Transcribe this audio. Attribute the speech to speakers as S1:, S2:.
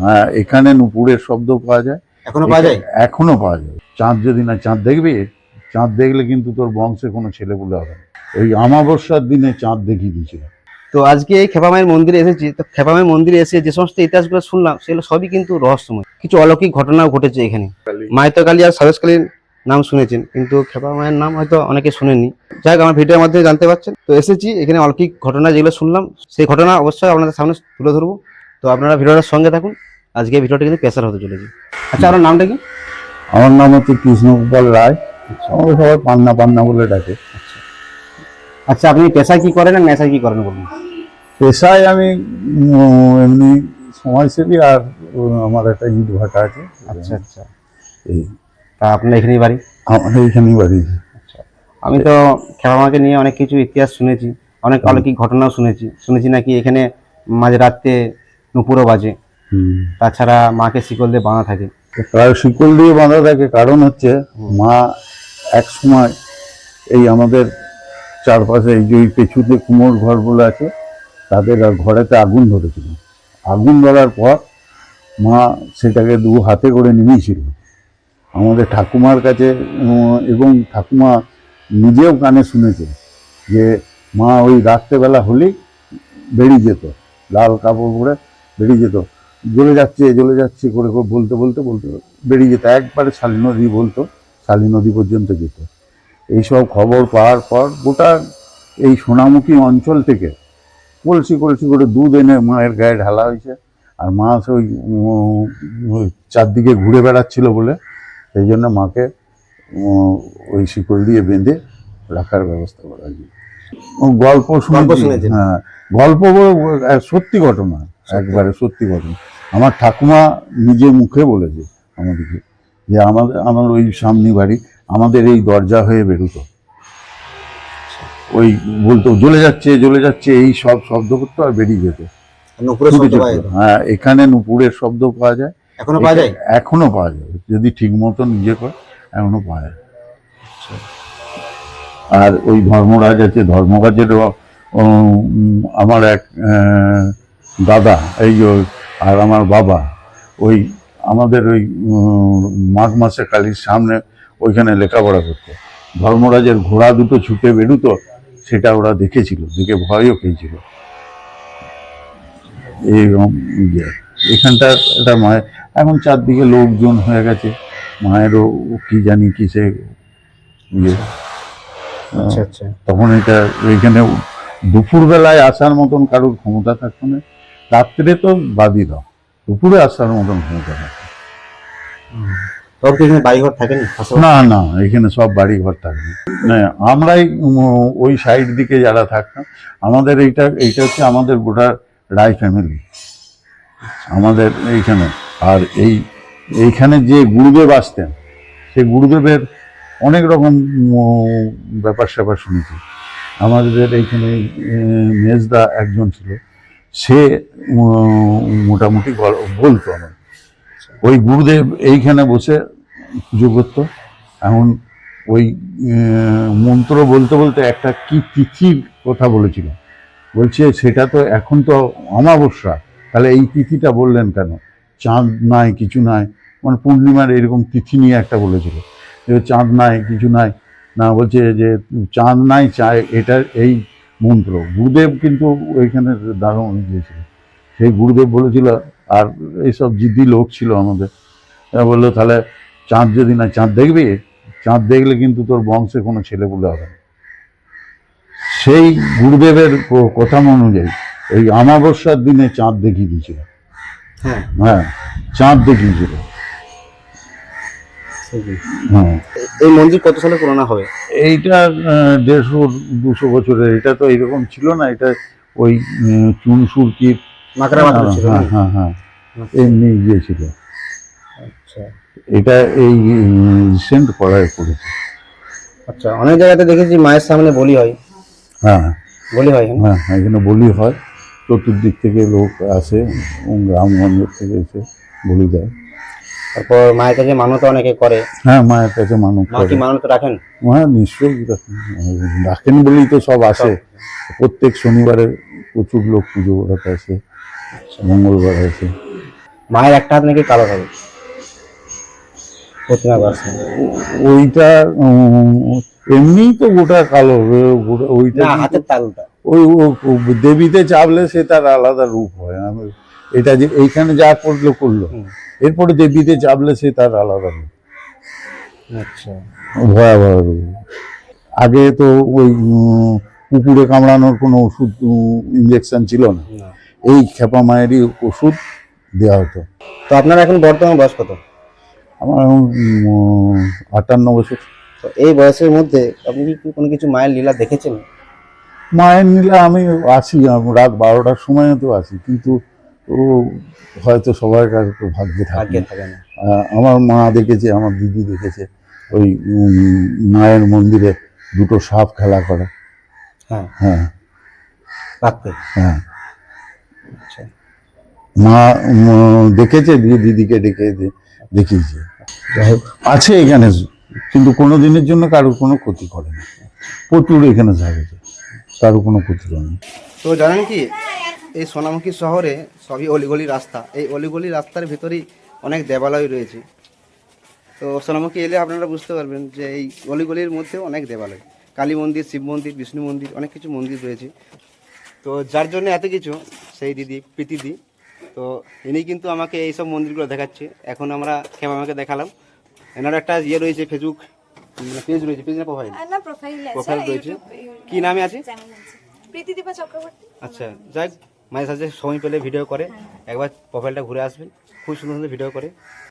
S1: হ্যাঁ এখানে নুপুরের শব্দ পাওয়া যায়।
S2: এখনও পাওয়া যায়?
S1: এখনও পাওয়া যায়। চাঁদ যদি না চাঁদ দেখবি? চাঁদ দেখলে কিন্তু তোর বংশে কোনো ছেলে বলে হবে না। এই আমাবস্যার দিনে চাঁদ দেখিয়ে দিয়েছিল।
S2: তো আজকে এই খেপা মায়ের মন্দিরে এসেছি। তো খেপা মায়ের মন্দিরে এসে যে সমস্ত ইতিহাসগুলো শুনলাম সেগুলো সবই কিন্তু রহস্যময়। কিছু অলৌকিক ঘটনাও ঘটেছে এখানে। মায়তো কালী আর সরস্কালীর নাম শুনেছেন কিন্তু খেপা মায়ের নাম হয়তো অনেকে শুনেননি। যাই হোক আমার ভিডিওর মাধ্যমে জানতে পারছেন। তো এসেছি এখানে অলৌকিক ঘটনা যেগুলো শুনলাম সেই ঘটনা অবশ্যই আপনাদের সামনে তুলে ধরবো। তো আপনারা ভিডিওটার সঙ্গে থাকুন। আজকে ভিডিওটা কিন্তু পেশার হতে চলেছে। আচ্ছা আপনার নামটা কি?
S1: আমার নাম হচ্ছে কৃষ্ণগোপাল রায়। আমাকে সবাই পান্না পান্না বলে ডাকে।
S2: আচ্ছা আপনি পেশায় কি করেন আর নেশায় কি করেন বলুন।
S1: পেশায় আমি এমনি সমাজসেবী আর আমার একটা ইট ভাটা আছে।
S2: আচ্ছা আচ্ছা।
S1: এই।
S2: তা আপনার এখানেই বাড়ি?
S1: আমার এইখানেই বাড়ি।
S2: আমি তো খেপা মাকে নিয়ে অনেক কিছু ইতিহাস শুনেছি অনেক অলৌকিক ঘটনাও শুনেছি। শুনেছি নাকি এখানে মাঝে রাত্রে নুপুরও বাজে। তাছাড়া মাকে শিকল দিয়ে বাঁধা থাকে।
S1: প্রায় শিকল দিয়ে বাঁধা থাকে কারণ হচ্ছে মা এক সময় এই আমাদের চারপাশে এই যে ওই পেছুতে কুমোর ঘরগুলো আছে তাদের আর ঘরেতে আগুন ধরেছিল। আগুন ধরার পর মা সেটাকে দু হাতে করে নিয়েছিল আমাদের ঠাকুমার কাছে এবং ঠাকুমা নিজেও কানে শুনেছে যে মা ওই রাত্রেবেলা হলেই বেরিয়ে যেত লাল কাপড় পরে বেরিয়ে যেত। জ্বলে যাচ্ছে জ্বলে যাচ্ছে করে করে বলতে বলতে বলতে বেরিয়ে যেত। একবারে শালী নদী বলতো শালী নদী পর্যন্ত যেত। এইসব খবর পাওয়ার পর গোটা এই সোনামুখী অঞ্চল থেকে কলসি কলসি করে দুধ এনে মায়ের গায়ে ঢালা হয়েছে। আর মা ওই চারদিকে ঘুরে বেড়াচ্ছিল বলে সেই জন্য মাকে ওই শিকল দিয়ে বেঁধে রাখার ব্যবস্থা করা হয়েছে। গল্প
S2: শুনেছেন?
S1: হ্যাঁ গল্প সত্যি ঘটনা। একবারে সত্যি ঘটনা আমার ঠাকুমা নিজে মুখে বলেছে আমাদেরকে যে আমাদের আমার ওই সামনে বাড়ি আমাদের এই দরজা হয়ে বেরোতো। ওই বলতো জ্বলে যাচ্ছে জ্বলে যাচ্ছে এই সব শব্দ করতো আর বেরিয়ে যেত। হ্যাঁ এখানে নুপুরের শব্দ পাওয়া যায়।
S2: এখনও পাওয়া যায়?
S1: এখনও পাওয়া যায়। যদি ঠিক মতো নিজে করে এখনও পাওয়া যায়। আর ওই ধর্মরাজ আছে ধর্মরাজেরও উম, আমার এক আহ, দাদা এই যে আর আমার বাবা ওই আমাদের ওই মাঘ মাসে কালীর সামনে ওইখানে লেখাপড়া করতো। ধর্মরাজের ঘোড়া দুটো ছুটে বেরুতো সেটা ওরা দেখেছিল দেখে ভয়ও পেয়েছিল এইরকম ইয়ে এখানটা একটা মায়ের এখন চারদিকে লোকজন হয়ে গেছে মায়েরও কি জানি কিসে ইয়ে।
S2: আচ্ছা আচ্ছা।
S1: তখন এটা এইখানে দুপুরবেলায় আসার মতন কারোর ক্ষমতা থাকতো না। রাত্রে তো বাদই দাও। দুপুরে আসার মতন ক্ষমতা থাকতো
S2: তবে কি এখানে বাড়িঘর থাকেনি?
S1: না না এখানে সব বাড়ি ঘর থাকে। না আমরাই ওই সাইড দিকে যারা থাকতাম আমাদের এইটা এইটা হচ্ছে আমাদের গোটা রায় ফ্যামিলি আমাদের এইখানে। আর এই এইখানে যে গুরুদেব আসতেন সেই গুরুদেবের অনেক রকম ব্যাপার স্যাপার শুনেছি। আমাদের এইখানে মেজদা একজন ছিল। সে মোটামুটি বলতো আমার ওই গুরুদেব এইখানে বসে পুজো করতো। এখন ওই মন্ত্র বলতে বলতে একটা কি তিথির কথা বলেছিল। বলছে, সেটা তো এখন তো অমাবস্যা, তাহলে এই তিথিটা বললেন কেন? চাঁদ নাই, কিছু নাই। মানে পূর্ণিমার এরকম তিথি নিয়ে একটা বলেছিল, যে, চাঁদ নাই, কিছু নাই। না, বলছে যে, চাঁদ নাই চায় এটা, এই মন্ত্র। গুরুদেব কিন্তু ওইখানে দারুণ দিয়েছিল সেই গুরুদেব বলেছিল আর এইসব জিদ্দি লোক ছিল আমাদের। বলল তাহলে চাঁদ যদি না চাঁদ দেখবি? চাঁদ দেখলে কিন্তু তোর বংশে কোনো ছেলে বলে হবে সেই গুরুদেবের কথা অনুযায়ী এই আমাবস্যার দিনে চাঁদ দেখিয়ে দিয়েছিল।
S2: হ্যাঁ।
S1: হ্যাঁ চাঁদ দেখিয়েছিল।
S2: এই মন্দির কত সালে পুরোনো হবে?
S1: এইটা দেড়শো দুশো বছরের। এটা তো এইরকম ছিল না এটা ওই চুন সুরকির
S2: মাকড়া মাথা ছিল
S1: হ্যাঁ হ্যাঁ হ্যাঁ। এমনি গিয়েছিল
S2: আচ্ছা।
S1: এটা এই রিসেন্ট করায় পড়েছে
S2: আচ্ছা অনেক জায়গাতে দেখেছি মায়ের সামনে বলি হয়।
S1: হ্যাঁ।
S2: বলি হয় এখানে?
S1: হ্যাঁ এখানে বলি হয়। চতুর্দিক থেকে লোক আসে এবং গ্রামগঞ্জের থেকে এসে বলি দেয়।
S2: তারপর মায়ের কাছে মানত অনেকে করে।
S1: হ্যাঁ মায়ের কাছে মানব
S2: মা কি মানত রাখেন?
S1: হ্যাঁ নিশ্চয়ই রাখেন। বলেই তো সব আসে। প্রত্যেক শনিবারে প্রচুর লোক পুজো করাতে আসে মঙ্গলবার আসে।
S2: মায়ের একটা হাত নাকি কালো থাকে প্রতিমা
S1: ওইটা এমনিই তো গোটা কালো ওইটা
S2: হাতের তালুটা
S1: ওই দেবীতে চাপলে সে তার আলাদা রূপ হয়। এটা যে এইখানে যা করল করল। এরপরে দেবীতে চাপলে সে তার আলাদা
S2: আচ্ছা।
S1: ভয়াবহ আগে তো ওই কুকুরে কামড়ানোর কোনো ওষুধ ইঞ্জেকশন ছিল না। এই খেপা মায়েরই ওষুধ দেওয়া হতো।
S2: তো আপনার এখন বর্তমান বয়স কত?
S1: আমার এখন আটান্ন বছর।
S2: তো এই বয়সের মধ্যে আপনি কি কোনো কিছু মায়ের লীলা দেখেছেন?
S1: মায়ের লীলা আমি আসি রাত বারোটার সময় তো আসি কিন্তু ও হয়তো সবার একটু ভাগ্যে থাকে
S2: ভাগ্যে থাকে না।
S1: আমার মা দেখেছে আমার দিদি দেখেছে ওই মায়ের মন্দিরে দুটো সাপ খেলা করে।
S2: হ্যাঁ।
S1: হ্যাঁ।
S2: রাখতে
S1: হ্যাঁ।
S2: আচ্ছা।
S1: মা দেখেছে দিয়ে দিদিকে ডেকে দেখিয়েছে। যাই হোক, আছে এখানে কিন্তু কোনো দিনের জন্য কারোর কোনো ক্ষতি করে না। প্রচুর এখানে থাকে কারোর কোনো ক্ষতি করে না।
S2: তো জানেন কি? এই সোনামুখী শহরে সবই অলিগলি রাস্তা। এই অলিগলি রাস্তার ভিতরেই অনেক দেবালয় রয়েছে। তো সোনামুখী এলে আপনারা বুঝতে পারবেন যে এই অলিগলির মধ্যেও অনেক দেবালয়। কালী মন্দির শিব মন্দির বিষ্ণু মন্দির অনেক কিছু মন্দির রয়েছে। তো যার জন্য এত কিছু সেই দিদি প্রীতিদি তো ইনি কিন্তু আমাকে এইসব মন্দিরগুলো দেখাচ্ছে। এখন আমরা খেম আমাকে দেখালাম। এনার একটা ইয়ে রয়েছে ফেসবুক পেজ রয়েছে। পেজ না প্রোফাইল
S3: না প্রোফাইল
S2: রয়েছে। কি নামে
S3: আছে? প্রীতিদীপা চক্রবর্তী।
S2: আচ্ছা যাই মাঝে সাঝে সময় পেলে ভিডিও করে। একবার প্রোফাইলটা ঘুরে আসবেন। খুব সুন্দর সুন্দর ভিডিও করে।